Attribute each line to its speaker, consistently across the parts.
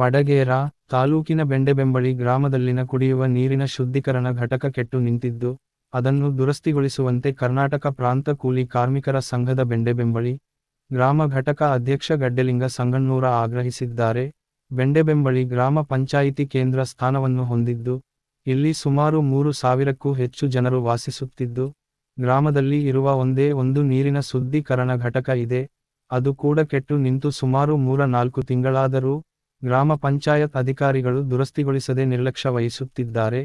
Speaker 1: ವಡಗೇರ ತಾಲೂಕಿನ ಬೆಂಡೆಬೆಂಬಳಿ ಗ್ರಾಮದಲ್ಲಿನ ಕುಡಿಯುವ ನೀರಿನ ಶುದ್ಧೀಕರಣ ಘಟಕ ಕೆಟ್ಟು ನಿಂತಿದ್ದು, ಅದನ್ನು ದುರಸ್ತಿಗೊಳಿಸುವಂತೆ ಕರ್ನಾಟಕ ಪ್ರಾಂತ ಕೂಲಿ ಕಾರ್ಮಿಕರ ಸಂಘದ ಬೆಂಡೆಬೆಂಬಳಿ ಗ್ರಾಮ ಘಟಕ ಅಧ್ಯಕ್ಷ ಗಡ್ಡೆಲಿಂಗ ಸಂಗಣ್ಣೂರ ಆಗ್ರಹಿಸಿದ್ದಾರೆ. ಬೆಂಡೆಬೆಂಬಳಿ ಗ್ರಾಮ ಪಂಚಾಯಿತಿ ಕೇಂದ್ರ ಸ್ಥಾನವನ್ನು ಹೊಂದಿದ್ದು, ಇಲ್ಲಿ ಸುಮಾರು ಮೂರು ಸಾವಿರಕ್ಕೂ ಹೆಚ್ಚು ಜನರು ವಾಸಿಸುತ್ತಿದ್ದು, ಗ್ರಾಮದಲ್ಲಿ ಇರುವ ಒಂದೇ ಒಂದು ನೀರಿನ ಶುದ್ಧೀಕರಣ ಘಟಕ ಇದೆ. ಅದು ಕೂಡ ಕೆಟ್ಟು ನಿಂತು ಸುಮಾರು ಮೂರ ನಾಲ್ಕು ತಿಂಗಳಾದರೂ ಗ್ರಾಮ ಪಂಚಾಯತ್ ಅಧಿಕಾರಿಗಳು ದುರಸ್ತಿಗೊಳಿಸದೆ ನಿರ್ಲಕ್ಷ್ಯ ವಹಿಸುತ್ತಿದ್ದಾರೆ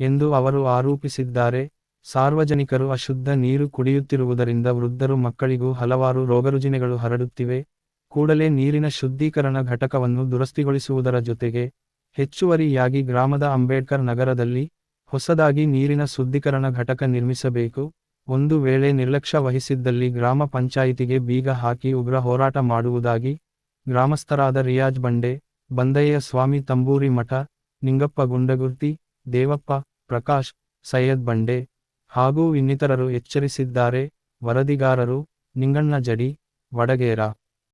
Speaker 1: ಎಂದು ಅವರು ಆರೋಪಿಸಿದ್ದಾರೆ. ಸಾರ್ವಜನಿಕರು ಅಶುದ್ಧ ನೀರು ಕುಡಿಯುತ್ತಿರುವುದರಿಂದ ವೃದ್ಧರು ಮಕ್ಕಳಿಗೂ ಹಲವಾರು ರೋಗರುಜಿನೆಗಳು ಹರಡುತ್ತಿವೆ. ಕೂಡಲೇ ನೀರಿನ ಶುದ್ಧೀಕರಣ ಘಟಕವನ್ನು ದುರಸ್ತಿಗೊಳಿಸುವುದರ ಜೊತೆಗೆ ಹೆಚ್ಚುವರಿಯಾಗಿ ಗ್ರಾಮದ ಅಂಬೇಡ್ಕರ್ ನಗರದಲ್ಲಿ ಹೊಸದಾಗಿ ನೀರಿನ ಶುದ್ಧೀಕರಣ ಘಟಕ ನಿರ್ಮಿಸಬೇಕು. ಒಂದು ವೇಳೆ ನಿರ್ಲಕ್ಷ್ಯ ವಹಿಸಿದ್ದಲ್ಲಿ ಗ್ರಾಮ ಪಂಚಾಯಿತಿಗೆ ಬೀಗ ಹಾಕಿ ಉಗ್ರ ಹೋರಾಟ ಮಾಡುವುದಾಗಿ ಗ್ರಾಮಸ್ಥರಾದ ರಿಯಾಜ್ ಬಂಡೆ, ಬಂದಯ್ಯ ಸ್ವಾಮಿ ತಂಬೂರಿ ಮಠ, ನಿಂಗಪ್ಪ ಗುಂಡಗುರ್ತಿ, ದೇವಪ್ಪ, ಪ್ರಕಾಶ್, ಸೈಯದ್ ಬಂಡೆ ಹಾಗೂ ಇನ್ನಿತರರು ಎಚ್ಚರಿಸಿದ್ದಾರೆ. ವರದಿಗಾರರು ನಿಂಗಣ್ಣ ಜಡಿ, ವಡಗೇರ.